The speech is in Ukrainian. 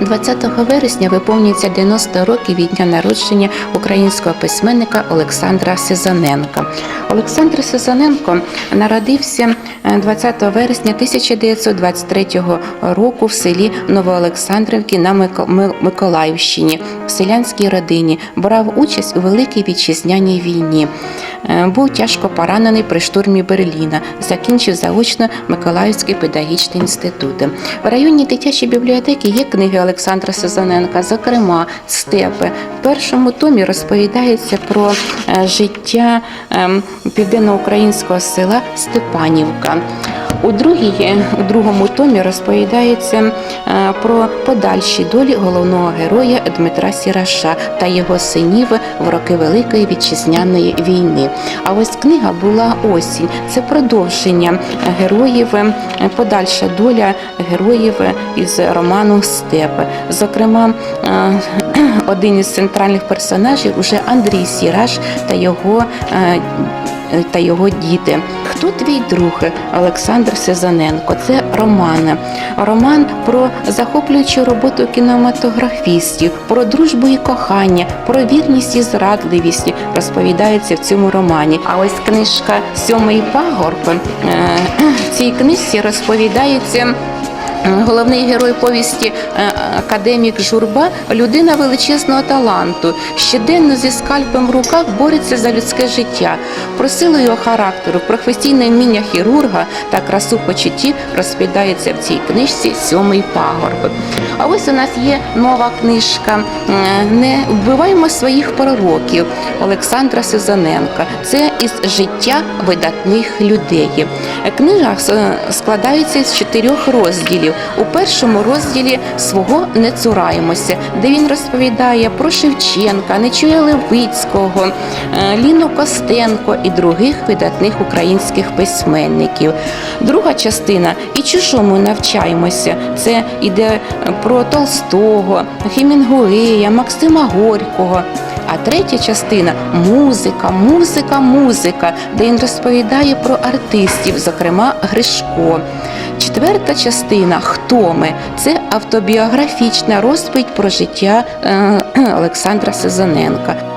20 вересня виповнюється 90 років від дня народження українського письменника Олександра Сезаненка. Олександр Сезаненко народився е, 20 вересня 1923 року в селі Новоолександрівки на Миколаївщині в селянській родині. Брав участь у Великій вітчизняній війні. Е, Був тяжко поранений при штурмі Берліна. Закінчив заочно Миколаївський педагогічний інститут. В районній дитячій бібліотеці є книги Олександра Сезоненка, зокрема Степи. В першому томі розповідається про е, життя ем, південноукраїнського села Степанівка. У, другій, у другому томі розповідається е, про подальші долі головного героя Дмитра Сіраша та його синів в роки Великої вітчизняної війни. А ось книга була осінь. Це продовження героїв, е, подальша доля героїв із роману Степи. Зокрема, е, один із центральних персонажів уже Андрій Сіраш та його. е, та його діти. Хто твій друг Олександр Сезаненко? Це роман. Роман про захоплюючу роботу кінематографістів, про дружбу і кохання, про вірність і зрадливість розповідається в цьому романі. А ось книжка Сьомий пагорб. е, В цій книжці розповідається. Головний герой повісті е, академік Журба людина величезного таланту. Щоденно зі скальпом в руках бореться за людське життя. Про силу його характеру, професійне вміння хірурга та красу почуттів розповідається в цій книжці Сьомий пагорб. А ось у нас є нова книжка е, Не вбиваємо своїх пророків Олександра Сезоненка. Це із життя видатних людей. Книга е, складається з чотирьох розділів. У першому розділі свого не цураємося, де він розповідає про Шевченка, Нечуя Левицького, е, Ліну Костенко і других видатних українських письменників. Друга частина і чужому навчаємося. Це іде про Толстого, Хемінгуея, Максима Горького. А третя частина музика, музика, музика, де він розповідає про артистів, зокрема Гришко. Четверта частина Хто ми? Це автобіографічна розповідь про життя е, Олександра Сезоненка.